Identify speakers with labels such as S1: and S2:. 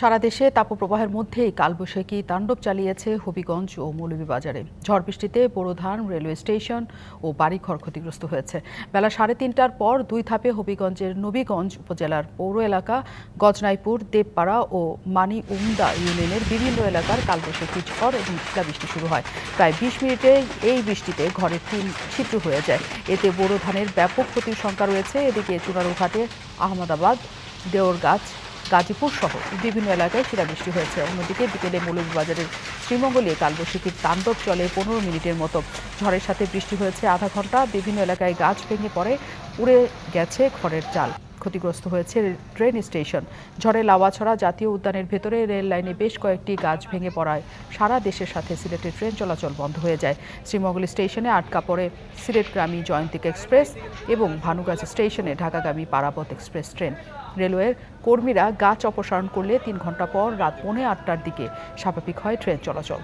S1: সারা দেশে তাপপ্রবাহের মধ্যেই কালবৈশাখী তাণ্ডব চালিয়েছে হবিগঞ্জ ও মৌলভীবাজারে। ঝড় বৃষ্টিতে বোরো ধান রেলওয়ে স্টেশন ও বাড়িঘর ক্ষতিগ্রস্ত হয়েছে। বেলা সাড়ে তিনটার পর দুই ধাপে হবিগঞ্জের নবীগঞ্জ উপজেলার পৌর এলাকা, গজনাইপুর, দেবপাড়া ও মানি উমদা ইউনিয়নের বিভিন্ন এলাকার কালবৈশাখী ঝড় এবং শিলাবৃষ্টি শুরু হয়। প্রায় বিশ মিনিটে এই বৃষ্টিতে ঘরের টিন ছিদ্র হয়ে যায়। এতে বোরো ধানের ব্যাপক ক্ষতির শঙ্কা রয়েছে। এদিকে চুনারুঘাটে আহমদাবাদ, দেওরগাছ গাজীপুর সহ বিভিন্ন এলাকায় শিলাবৃষ্টি হয়েছে। অন্যদিকে বিকেলে মৌলভীবাজারের শ্রীমঙ্গলে কালবৈশাখীর তাণ্ডব চলে পনেরো মিনিটের মতো। ঝড়ের সাথে বৃষ্টি হয়েছে আধা ঘণ্টা। বিভিন্ন এলাকায় গাছ ভেঙে পড়ে, উড়ে গেছে খড়ের চাল। ক্ষতিগ্রস্ত হয়েছে ট্রেন স্টেশন। ঝড়ে লাওয়াছড়া জাতীয় উদ্যানের ভেতরে রেল লাইনে বেশ কয়েকটি গাছ ভেঙে পড়ায়। সারা দেশের সাথে সিলেটের ট্রেন চলাচল বন্ধ হয়ে যায়। শ্রীমঙ্গল স্টেশনে আটকা পড়ে সিলেটগ্রামী জয়ন্তিকা এক্সপ্রেস এবং ভানুগাছ স্টেশনে ঢাকাগামী পারাবত এক্সপ্রেস ট্রেন। রেলওয়ের কর্মীরা গাছ অপসারণ করলে তিন ঘণ্টা পর রাত পৌনে আটটার দিকে স্বাভাবিক হয় ট্রেন চলাচল।